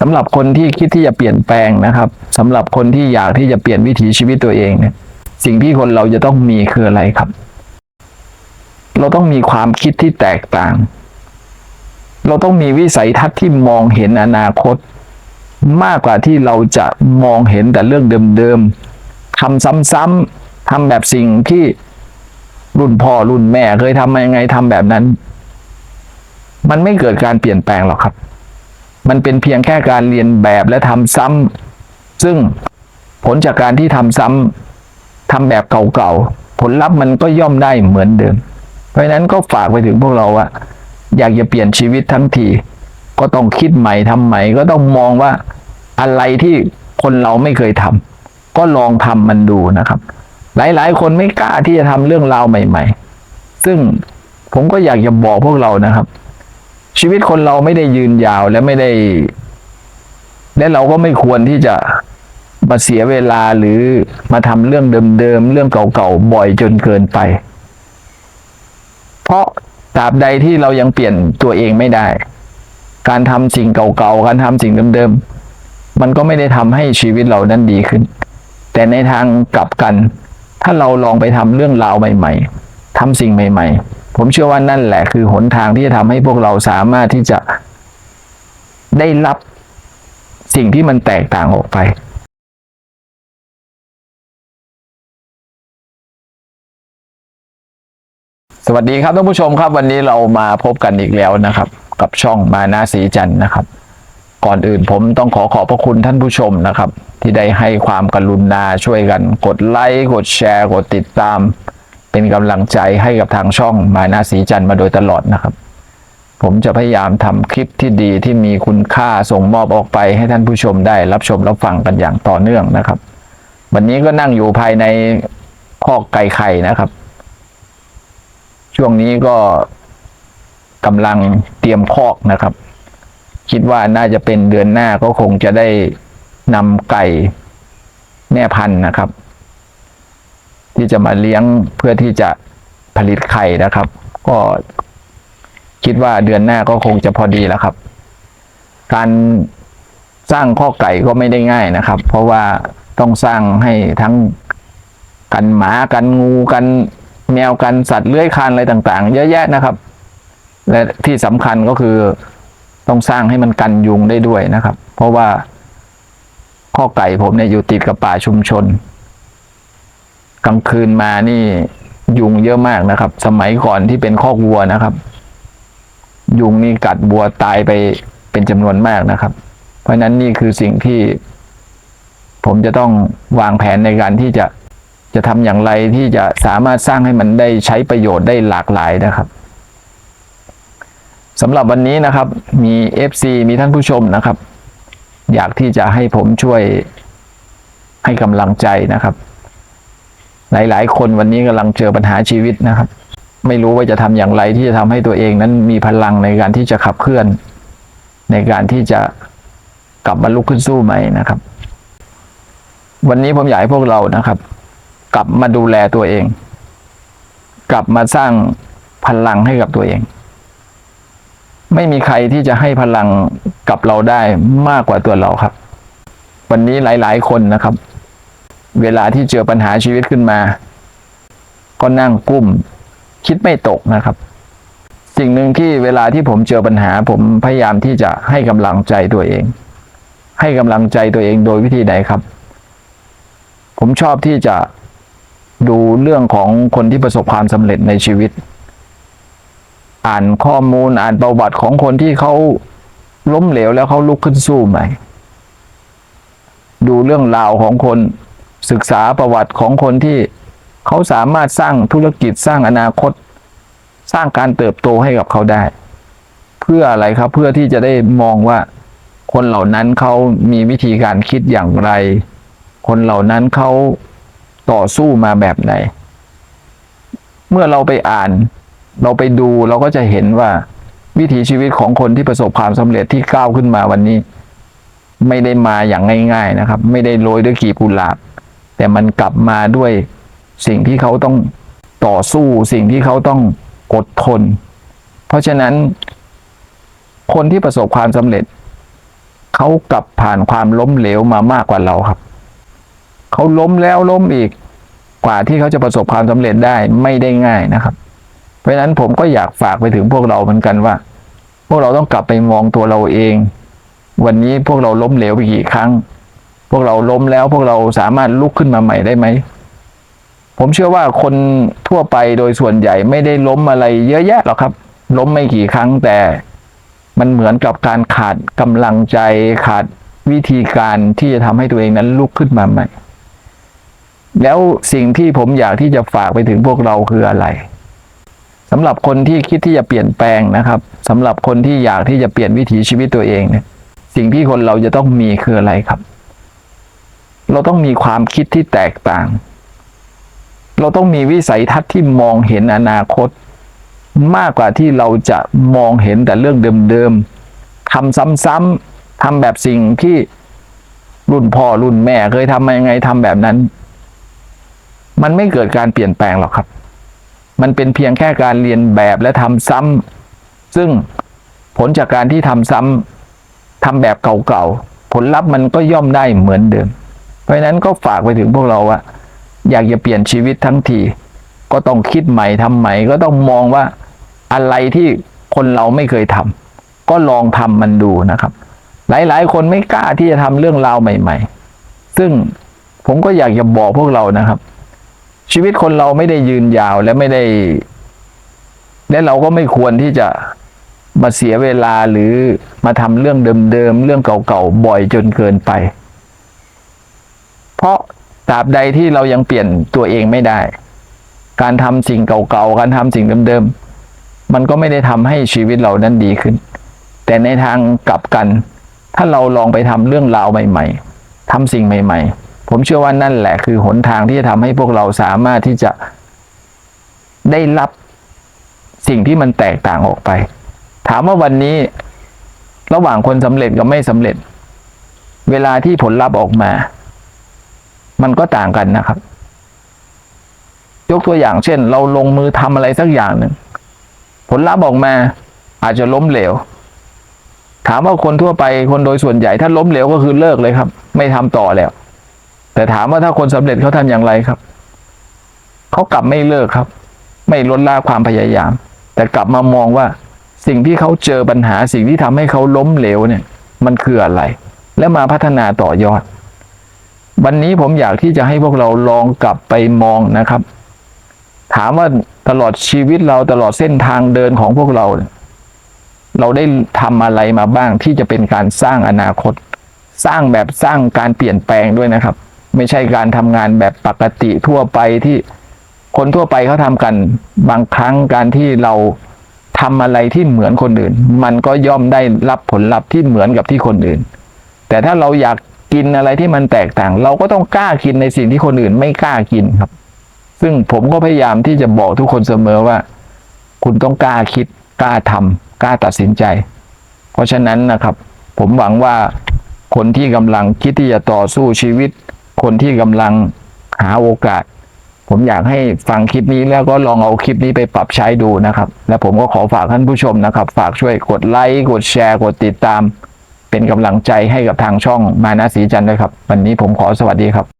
สำหรับคนที่คิดที่จะเปลี่ยนแปลงนะครับสำหรับคนที่อยากที่จะเปลี่ยนวิถีชีวิตตัวเองเนี่ยสิ่งที่คนเราจะต้องมีคืออะไรครับ เราต้องมีความคิดที่แตกต่าง เราต้องมีวิสัยทัศน์ที่มองเห็นอนาคต มากกว่าที่เราจะมองเห็นแต่เรื่องเดิมๆทำซ้ำๆทำแบบสิ่งที่รุ่นพ่อรุ่นแม่เคยทำมายังไงทำแบบนั้น มันไม่เกิดการเปลี่ยนแปลงหรอกครับ มันเป็นเพียงแค่การเรียนแบบและทำซ้ำซึ่งผลจากการที่ทำซ้ำทำแบบเก่าๆผลลัพธ์มันก็ย่อมได้เหมือนเดิม เพราะนั้นก็ฝากไปถึงพวกเราว่าอยากจะเปลี่ยนชีวิตทั้งที ก็ต้องคิดใหม่ทำใหม่ก็ต้องมองว่าอะไรที่คนเราไม่เคยทำก็ลองทำมันดูนะครับ หลายๆ คนไม่กล้าที่จะทำเรื่องราวใหม่ ๆ ซึ่งผมก็อยากจะบอกพวกเรานะครับ ชีวิตคนเราไม่ได้ยืนยาวและไม่ได้ และเราก็ไม่ควรที่จะมาเสียเวลาหรือมาทำเรื่องเดิมๆเรื่องเก่าๆบ่อยจนเกินไป เพราะตราบใดที่เรายังเปลี่ยนตัวเองไม่ได้ การทำสิ่งเก่าๆการทำสิ่งเดิมๆมันก็ไม่ได้ทำให้ชีวิตเรานั้นดีขึ้น แต่ในทางกลับกัน ถ้าเราลองไปทำเรื่องราวใหม่ ๆทำสิ่งใหม่ ๆ ผมเชื่อว่านั่นแหละคือหนทางที่จะทำให้พวกเราสามารถที่จะได้รับสิ่งที่มันแตกต่างออกไปสวัสดีครับท่านผู้ชมครับวันนี้เรามาพบกันอีกแล้วนะครับ กับช่องมานาสีจันนะครับ ก่อนอื่นผมต้องขอขอบพระคุณท่านผู้ชมนะครับ ที่ได้ให้ความกรุณาช่วยกัน กดไลค์กดแชร์ กดติดตาม เป็นกำลังใจให้กับทางช่องมานาสีจันทร์มาโดยตลอดนะครับ ผมจะพยายามทำคลิปที่ดีที่มีคุณค่าส่งมอบออกไปให้ท่านผู้ชมได้รับชมรับฟังกันอย่างต่อเนื่องนะครับ วันนี้ก็นั่งอยู่ภายในคอกไก่ไข่นะครับ ช่วงนี้ก็กำลังเตรียมคอกนะครับ คิดว่าน่าจะเป็นเดือนหน้าก็คงจะได้นำไก่แม่พันธุ์นะครับ ที่จะมาเลี้ยงเพื่อที่จะผลิตไข่นะครับ ก็คิดว่าเดือนหน้าก็คงจะพอดีแล้วครับ การสร้างข้อไก่ก็ไม่ได้ง่ายนะครับ เพราะว่าต้องสร้างให้ทั้งกันหมากันงูกันแมวกันสัตว์เลื้อยคลานอะไรต่างๆ เยอะแยะนะครับ และที่สำคัญก็คือต้องสร้างให้มันกันยุงได้ด้วยนะครับ เพราะว่าข้อไก่ผมเนี่ยอยู่ติดกับป่าชุมชน กลางคืนมานี่ยุงเยอะมากนะครับ สมัยก่อนที่เป็นคอกวัวนะครับ ยุงนี่กัดบัวตายไปเป็นจำนวนมากนะครับ เพราะฉะนั้นนี่คือสิ่งที่ ผมจะต้องวางแผนในการที่จะจะทำอย่างไรที่จะสามารถสร้างให้มันได้ใช้ประโยชน์ได้หลากหลายนะครับสำหรับวันนี้นะครับ มี FC มีท่านผู้ชมนะครับ อยากที่จะให้ผมช่วยให้กำลังใจนะครับ หลาย ๆ คนวันนี้กำลังเจอปัญหาชีวิตนะครับ ไม่รู้ว่าจะทำอย่างไรที่จะทำให้ตัวเองนั้นมีพลังในการที่จะขับเคลื่อน ในการที่จะกลับมาลุกขึ้นสู้ใหม่นะครับ วันนี้ผมอยากให้พวกเรานะครับ กลับมาดูแลตัวเอง กลับมาสร้างพลังให้กับตัวเอง ไม่มีใครที่จะให้พลังกับเราได้มากกว่าตัวเราครับ วันนี้หลาย ๆ คนนะครับ เวลาที่เจอปัญหาชีวิตขึ้นมา ก็นั่งกุ้ม คิดไม่ตกนะครับ สิ่งหนึ่งที่เวลาที่ผมเจอปัญหา ผมพยายามที่จะให้กำลังใจตัวเอง ให้กำลังใจตัวเองโดยวิธีใดครับ ผมชอบที่จะดูเรื่องของคนที่ประสบความสำเร็จในชีวิต อ่านข้อมูลอ่านประวัติของคนที่เขาล้มเหลวแล้วเขาลุกขึ้นสู้ใหม่ ดูเรื่องราวของคน ศึกษาประวัติของคนที่เขาสามารถสร้างธุรกิจสร้างอนาคต สร้างการเติบโตให้กับเขาได้ เพื่ออะไรครับเพื่อที่จะได้มองว่า คนเหล่านั้นเขามีวิธีการคิดอย่างไร คนเหล่านั้นเขาต่อสู้มาแบบไหน เมื่อเราไปอ่าน เราไปดูเราก็จะเห็นว่า วิถีชีวิตของคนที่ประสบความสำเร็จที่ก้าวขึ้นมาวันนี้ ไม่ได้มาอย่างง่าย ๆนะครับ ไม่ได้โรยด้วยกีบกุหลาบ แต่มันกลับมาด้วยสิ่งที่เขาต้องต่อสู้สิ่งที่เขาต้องอดทน เพราะฉะนั้น คนที่ประสบความสำเร็จ เขากลับผ่านความล้มเหลวมามากกว่าเราครับ เขาล้มแล้วล้มอีกกว่าที่เขาจะประสบความสำเร็จได้ไม่ได้ง่ายนะครับ เพราะฉะนั้นผมก็อยากฝากไปถึงพวกเราเหมือนกันว่า พวกเราต้องกลับไปมองตัวเราเอง วันนี้พวกเราล้มเหลวไปกี่ครั้ง พวกเราล้มแล้วพวกเราสามารถลุกขึ้นมาใหม่ได้ไหม ผมเชื่อว่าคนทั่วไปโดยส่วนใหญ่ไม่ได้ล้มอะไรเยอะแยะหรอกครับ ล้มไม่กี่ครั้งแต่มันเหมือนกับการขาดกำลังใจขาดวิธีการที่จะทำให้ตัวเองนั้นลุกขึ้นมาใหม่ แล้วสิ่งที่ผมอยากที่จะฝากไปถึงพวกเราคืออะไรสำหรับคนที่คิดที่จะเปลี่ยนแปลงนะครับสำหรับคนที่อยากที่จะเปลี่ยนวิถีชีวิตตัวเองเนี่ยสิ่งที่คนเราจะต้องมีคืออะไรครับ เราต้องมีความคิดที่แตกต่าง เราต้องมีวิสัยทัศน์ที่มองเห็นอนาคต มากกว่าที่เราจะมองเห็นแต่เรื่องเดิมๆทำซ้ำๆทำแบบสิ่งที่รุ่นพ่อรุ่นแม่เคยทำมายังไงทำแบบนั้น มันไม่เกิดการเปลี่ยนแปลงหรอกครับ มันเป็นเพียงแค่การเรียนแบบและทำซ้ำซึ่งผลจากการที่ทำซ้ำทำแบบเก่าๆผลลัพธ์มันก็ย่อมได้เหมือนเดิม ราะฉะนั้นก็ฝากไปถึงพวกเราว่า อยากจะเปลี่ยนชีวิตทั้งที ก็ต้องคิดใหม่ทำใหม่ก็ต้องมองว่าอะไรที่คนเราไม่เคยทำก็ลองทำมันดูนะครับ หลายๆ คนไม่กล้าที่จะทำเรื่องราวใหม่ ๆ ซึ่งผมก็อยากจะบอกพวกเรานะครับ ชีวิตคนเราไม่ได้ยืนยาวและไม่ได้ และเราก็ไม่ควรที่จะมาเสียเวลาหรือมาทำเรื่องเดิมๆเรื่องเก่าๆบ่อยจนเกินไป เพราะตราบใดที่เรายังเปลี่ยนตัวเองไม่ได้ การทำสิ่งเก่าๆ การทำสิ่งเดิมๆ มันก็ไม่ได้ทำให้ชีวิตเรานั้นดีขึ้น แต่ในทางกลับกัน ถ้าเราลองไปทำเรื่องราวใหม่ ๆทำสิ่งใหม่ ๆ ผมเชื่อว่านั่นแหละคือหนทางที่จะทำให้พวกเราสามารถที่จะได้รับสิ่งที่มันแตกต่างออกไป ถามว่าวันนี้ระหว่างคนสำเร็จกับไม่สำเร็จ เวลาที่ผลลัพธ์ออกมา มันก็ต่างกันนะครับ ยกตัวอย่างเช่น เราลงมือทำอะไรสักอย่างหนึ่งผลลัพธ์ออกมาอาจจะล้มเหลว ถามว่าคนทั่วไปคนโดยส่วนใหญ่ถ้าล้มเหลวก็คือเลิกเลยครับ ไม่ทำต่อแล้ว แต่ถามว่าถ้าคนสำเร็จเขาทำอย่างไรครับเขากลับไม่เลิกครับ ไม่ลดละความพยายาม แต่กลับมามองว่าสิ่งที่เขาเจอปัญหาสิ่งที่ทำให้เขาล้มเหลวเนี่ย มันคืออะไร และมาพัฒนาต่อยอด วันนี้ผมอยากที่จะให้พวกเราลองกลับไปมองนะครับ ถามว่าตลอดชีวิตเราตลอดเส้นทางเดินของพวกเรา เราได้ทำอะไรมาบ้างที่จะเป็นการสร้างอนาคต สร้างแบบสร้างการเปลี่ยนแปลงด้วยนะครับ ไม่ใช่การทำงานแบบปกติทั่วไปที่คนทั่วไปเขาทำกันบางครั้งการที่เราทำอะไรที่เหมือนคนอื่น มันก็ย่อมได้รับผลลัพธ์ที่เหมือนกับที่คนอื่น แต่ถ้าเราอยาก กินอะไรที่มันแตกต่าง เราก็ต้องกล้ากินในสิ่งที่คนอื่นไม่กล้ากินครับ ซึ่งผมก็พยายามที่จะบอกทุกคนเสมอว่า คุณต้องกล้าคิดกล้าทำกล้าตัดสินใจ เพราะฉะนั้นนะครับ ผมหวังว่าคนที่กำลังคิดที่จะต่อสู้ชีวิต คนที่กำลังหาโอกาส ผมอยากให้ฟังคลิปนี้แล้วก็ลองเอาคลิปนี้ไปปรับใช้ดูนะครับ และผมก็ขอฝากท่านผู้ชมนะครับ ฝากช่วยกดไลค์กดแชร์กดติดตาม เป็นกำลังใจให้กับทางช่องมานาสีจันทร์ด้วยครับ วันนี้ผมขอสวัสดีครับ